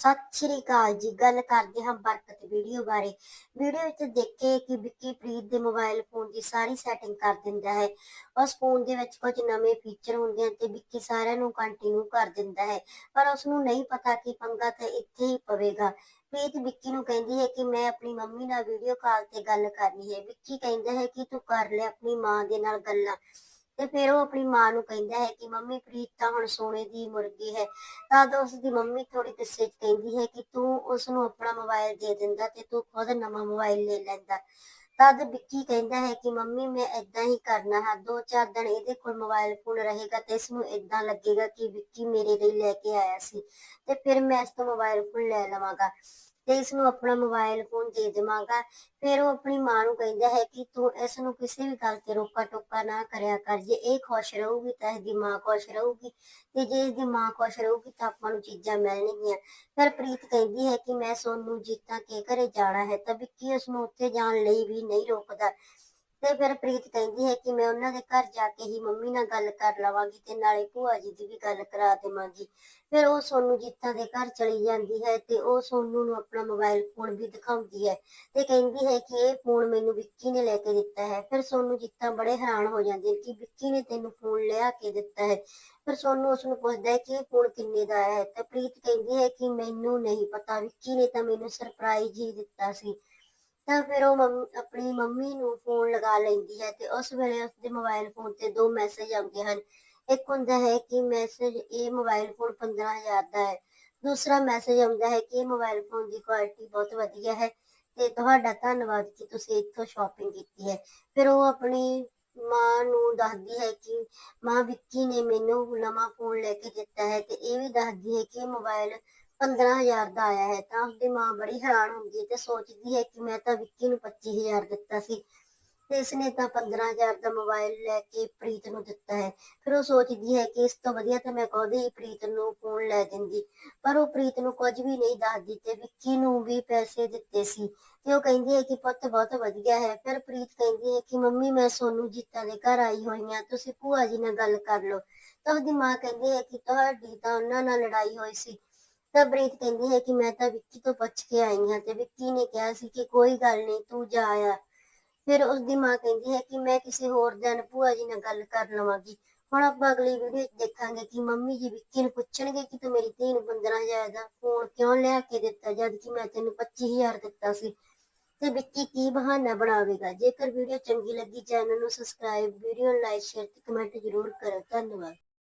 ਸਤਿ ਸ਼੍ਰੀ ਅਕਾਲ ਜੀ। ਗੱਲ ਕਰਦੇ ਹਾਂ ਬਰਕਤ ਵੀਡੀਓ ਬਾਰੇ। ਵੀਡੀਓ ਵਿੱਚ ਦੇਖੇ ਕਿ ਵਿੱਕੀ, ਪ੍ਰੀਤ ਦੇ ਮੋਬਾਈਲ ਫੋਨ ਦੀ ਸਾਰੀ ਸੈਟਿੰਗ ਕਰ ਦਿੰਦਾ ਹੈ। ਉਸ ਫੋਨ ਦੇ ਵਿੱਚ ਕੁਝ ਨਵੇਂ ਫੀਚਰ ਹੁੰਦੇ ਹਨ ਤੇ ਵਿੱਕੀ ਸਾਰਿਆਂ ਨੂੰ ਕੰਟੀਨਿਊ ਕਰ ਦਿੰਦਾ ਹੈ। ਪਰ ਉਸ ਨੂੰ ਨਹੀਂ ਪਤਾ ਕਿ ਪੰਗਾ ਤਾਂ ਇੱਥੇ ਹੀ ਪਵੇਗਾ। ਪ੍ਰੀਤ ਵਿੱਕੀ ਨੂੰ ਕਹਿੰਦੀ ਹੈ ਕਿ ਮੈਂ ਆਪਣੀ ਮੰਮੀ ਨਾਲ ਵੀਡੀਓ ਕਾਲ ਤੇ ਗੱਲ ਕਰਨੀ ਹੈ। ਵਿੱਕੀ ਕਹਿੰਦਾ ਹੈ ਕਿ ਤੂੰ ਕਰ ਲੈ ਆਪਣੀ ਮਾਂ ਦੇ ਨਾਲ ਗੱਲਾਂ। ਤੇ ਫਿਰ ਉਹ ਆਪਣੀ ਮਾਂ ਨੂੰ ਕਹਿੰਦਾ ਹੈ ਕਿ ਮੰਮੀ ਪ੍ਰੀਤ ਤਾਂ ਹੁਣ ਸੋਨੇ ਦੀ ਮੁਰਗੀ ਹੈ ਤਦ ਉਸ ਦੀ ਮੰਮੀ ਥੋੜੀ ਗੁੱਸੇ 'ਚ ਕਹਿੰਦੀ ਹੈ ਕਿ ਤੂੰ ਉਸ ਨੂੰ ਆਪਣਾ ਮੋਬਾਈਲ ਦੇ ਦਿੰਦਾ ਤੇ ਤੂੰ ਖੁਦ ਨਵਾਂ ਮੋਬਾਈਲ ਲੈ ਲੈਂਦਾ। ਤਦ ਵਿੱਕੀ ਕਹਿੰਦਾ ਹੈ ਕਿ ਮੰਮੀ ਮੈਂ ਇਦਾਂ ਹੀ ਕਰਨਾ ਹੈ, ਦੋ ਚਾਰ ਦਿਨ ਇਹਦੇ ਕੋਲ ਮੋਬਾਈਲ ਫੋਨ ਰਹੇਗਾ ਤੇ ਇਸ ਨੂੰ ਇਦਾਂ ਲੱਗੇਗਾ ਕਿ ਵਿੱਕੀ ਮੇਰੇ ਲਈ ਲੈ ਕੇ ਆਇਆ ਸੀ ਤੇ ਫਿਰ ਮੈਂ ਇਸ ਤੋਂ ਮੋਬਾਈਲ ਫੋਨ ਲੈ ਲਵਾਂਗਾ। ਤੇ ਇਸ ਨੂੰ ਆਪਣਾ ਮੋਬਾਈਲ ਫੋਨ ਦੇ ਦੇਵਾਂਗਾ। ਫਿਰ ਉਹ ਆਪਣੀ ਮਾਂ ਨੂੰ ਕਹਿੰਦਾ ਹੈ ਕਿ ਤੂੰ ਇਸ ਨੂੰ ਕਿਸੇ ਵੀ ਗੱਲ ਤੇ ਰੋਕਾ ਟੋਕਾ ਨਾ ਕਰਿਆ ਕਰ। ਜੇ ਇਹ ਖੁਸ਼ ਰਹੂਗੀ ਤਾਂ ਇਹਦੀ ਮਾਂ ਖੁਸ਼ ਰਹੂਗੀ ਤੇ ਜੇ ਇਹਦੀ ਮਾਂ ਖੁਸ਼ ਰਹੂਗੀ ਤਾਂ ਆਪਾਂ ਨੂੰ ਚੀਜ਼ਾਂ ਮਿਲਣਗੀਆਂ। ਫਿਰ ਪ੍ਰੀਤ ਕਹਿੰਦੀ ਹੈ ਕਿ ਮੈਂ ਸੋਨੂੰ ਜੀਤਾ ਕੇ ਘਰੇ ਜਾਣਾ ਹੈ ਤਾਂ ਵਿੱਕੀ ਉਸ ਨੂੰ ਉੱਥੇ ਜਾਣ ਲਈ ਵੀ ਨਹੀਂ ਰੋਕਦਾ। ਤੇ ਫਿਰ ਪ੍ਰੀਤ ਕਹਿੰਦੀ ਹੈ ਕਿ ਮੈਂ ਉਹਨਾਂ ਦੇ ਘਰ ਜਾ ਕੇ ਹੀ ਮੰਮੀ ਨਾਲ ਗੱਲ ਕਰ ਲਵਾਂਗੀ ਤੇ ਨਾਲੇ ਭੂਆ ਜੀ ਦੀ ਵੀ ਗੱਲ ਕਰਾ ਦੇਵਾਂਗੀ। ਫਿਰ ਉਹ ਸੋਨੂੰ ਜੀਤਾਂ ਦੇ ਘਰ ਚਲੀ ਜਾਂਦੀ ਹੈ ਤੇ ਉਹ ਸੋਨੂੰ ਨੂੰ ਆਪਣਾ ਮੋਬਾਈਲ ਫੋਨ ਵੀ ਦਿਖਾਉਂਦੀ ਹੈ ਤੇ ਕਹਿੰਦੀ ਹੈ ਕਿ ਇਹ ਫੋਨ ਮੈਨੂੰ ਵਿੱਕੀ ਨੇ ਲੈ ਕੇ ਦਿੱਤਾ ਹੈ। ਫਿਰ ਸੋਨੂੰ ਜੀਤਾਂ ਬੜੇ ਹੈਰਾਨ ਹੋ ਜਾਂਦੇ ਕਿ ਵਿੱਕੀ ਨੇ ਤੈਨੂੰ ਫੋਨ ਲਿਆ ਕੇ ਦਿੱਤਾ ਹੈ। ਫਿਰ ਸੋਨੂੰ ਉਸ ਨੂੰ ਪੁੱਛਦਾ ਹੈ ਕਿ ਇਹ ਫੋਨ ਕਿੰਨੇ ਦਾ ਹੈ? ਤੇ ਪ੍ਰੀਤ ਕਹਿੰਦੀ ਹੈ ਕਿ ਮੈਨੂੰ ਨਹੀਂ ਪਤਾ, ਵਿੱਕੀ ਨੇ ਤਾਂ ਮੈਨੂੰ ਸਰਪ੍ਰਾਈਜ਼ ਹੀ ਦਿੱਤਾ ਸੀ। ਤਾਂ ਫਿਰ ਉਹ ਮੰਮ- ਆਪਣੀ ਮੰਮੀ ਨੂੰ ਫੋਨ ਲਗਾ ਲੈਂਦੀ ਹੈ ਤੇ ਉਸ ਵੇਲੇ ਉਸਦੇ ਮੋਬਾਈਲ ਫੋਨ ਤੇ ਦੋ ਮੈਸੇਜ ਆਉਂਦੇ ਹਨ। ਇੱਕ ਹੁੰਦਾ ਹੈ ਕਿ ਮੈਸੇਜ ਇਹ ਮੋਬਾਈਲ ਫੋਨ 15000 ਦਾ ਹੈ। ਦੂਸਰਾ ਮੈਸੇਜ ਆਉਂਦਾ ਹੈ ਕਿ ਇਹ ਮੋਬਾਈਲ ਫੋਨ ਦੀ ਕੁਆਲਿਟੀ ਬਹੁਤ ਵਧੀਆ ਹੈ ਤੇ ਤੁਹਾਡਾ ਧੰਨਵਾਦ ਕਿ ਤੁਸੀਂ ਇੱਥੋਂ ਸ਼ਾਪਿੰਗ ਕੀਤੀ ਹੈ। ਫਿਰ ਉਹ ਆਪਣੀ ਮਾਂ ਨੂੰ ਦੱਸਦੀ ਹੈ ਕਿ ਮਾਂ ਵਿੱਕੀ ਨੇ ਮੈਨੂੰ ਨਵਾਂ ਫੋਨ ਲੈ ਕੇ ਦਿੱਤਾ ਹੈ ਤੇ ਇਹ ਵੀ ਦੱਸਦੀ ਹੈ ਕਿ ਇਹ ਮੋਬਾਈਲ 15000 ਦਾ ਆਇਆ ਹੈ, ਤਾਂ ਉਸਦੀ ਮਾਂ ਬੜੀ ਹੈਰਾਨ ਹੁੰਦੀ ਹੈ ਤੇ ਸੋਚਦੀ ਹੈ ਕਿ ਮੈਂ ਤਾਂ ਵਿੱਕੀ ਨੂੰ 25000 ਦਿੱਤਾ ਸੀ ਤੇ ਇਸਨੇ ਤਾਂ 15000 ਦਾ ਮੋਬਾਈਲ ਲੈ ਕੇ ਪ੍ਰੀਤ ਨੂੰ ਦਿੱਤਾ ਹੈ। ਫਿਰ ਉਹ ਸੋਚਦੀ ਹੈ ਕਿ ਇਸ ਤੋਂ ਵਧੀਆ ਤਾਂ ਮੈਂ ਕਦੇ ਪ੍ਰੀਤ ਨੂੰ ਫੋਨ ਲੈ ਦਿੰਦੀ, ਪਰ ਉਹ ਪ੍ਰੀਤ ਨੂੰ ਕੁਝ ਵੀ ਨਹੀਂ ਦੱਸਦੀ ਤੇ ਵਿੱਕੀ ਨੂੰ ਵੀ ਪੈਸੇ ਦਿੱਤੇ ਸੀ ਤੇ ਉਹ ਕਹਿੰਦੀ ਹੈ ਕਿ ਪੁੱਤ ਬਹੁਤ ਵਧੀਆ ਹੈ, ਫਿਰ ਪ੍ਰੀਤ ਕਹਿੰਦੀ ਹੈ ਕਿ ਮੰਮੀ ਮੈਂ ਸੋਨੂੰ ਜੀਤਾ ਦੇ ਘਰ ਆਈ ਹੋਈ ਹਾਂ, ਤੁਸੀਂ ਭੂਆ ਜੀ ਨਾਲ ਗੱਲ ਕਰ ਲਓ। ਤਾਂ ਉਹਦੀ ਮਾਂ ਕਹਿੰਦੀ ਹੈ ਕਿ ਤੁਹਾਡੀ ਤਾਂ ਉਹਨਾਂ ਨਾਲ ਲੜਾਈ ਹੋਈ ਸੀ ਤਾਂ ਪ੍ਰੀਤ ਕਹਿੰਦੀ ਹੈ ਕਿ ਮੈਂ ਤਾਂ ਵਿੱਕੀ ਤੋਂ ਪੁੱਛ ਕੇ ਆਈ ਹਾਂ ਤੇ ਵਿੱਕੀ ਨੇ ਕਿਹਾ ਸੀ ਕਿ ਕੋਈ ਗੱਲ ਨਹੀਂ, ਤੂੰ ਜਾ ਆ। ਫਿਰ ਉਸਦੀ ਮਾਂ ਕਹਿੰਦੀ ਹੈ ਕਿ ਮੈਂ ਕਿਸੇ ਹੋਰ ਦਿਨ ਭੂਆ ਜੀ ਨਾਲ ਗੱਲ ਕਰ ਲਵਾਂਗੀ ਹੁਣ ਆਪਾਂ ਅਗਲੀ ਵੀਡੀਓ ਵਿੱਚ ਦੇਖਾਂਗੇ ਕਿ ਮੰਮੀ ਜੀ ਵਿੱਕੀ ਨੂੰ ਪੁੱਛਣਗੇ ਕਿ ਤੂੰ ਮੇਰੀ ਧੀ ਨੂੰ 15000 ਦਾ ਫੋਨ ਕਿਉਂ ਲਿਆ ਕੇ ਦਿੱਤਾ, ਜਦ ਕਿ ਮੈਂ ਤੈਨੂੰ 25000 ਦਿੱਤਾ ਸੀ। ਤੇ ਵਿੱਕੀ ਕੀ ਬਹਾਨਾ ਬਣਾਵੇਗਾ? ਜੇਕਰ ਵੀਡੀਓ ਚੰਗੀ ਲੱਗੀ, ਚੈਨਲ ਨੂੰ ਸਬਸਕ੍ਰਾਈਬ ਵੀਡੀਓ ਨੂੰ ਲਾਈਕ ਸ਼ੇਅਰ ਤੇ ਕਮੈਂਟ ਜ਼ਰੂਰ ਕਰੋ। ਧੰਨਵਾਦ।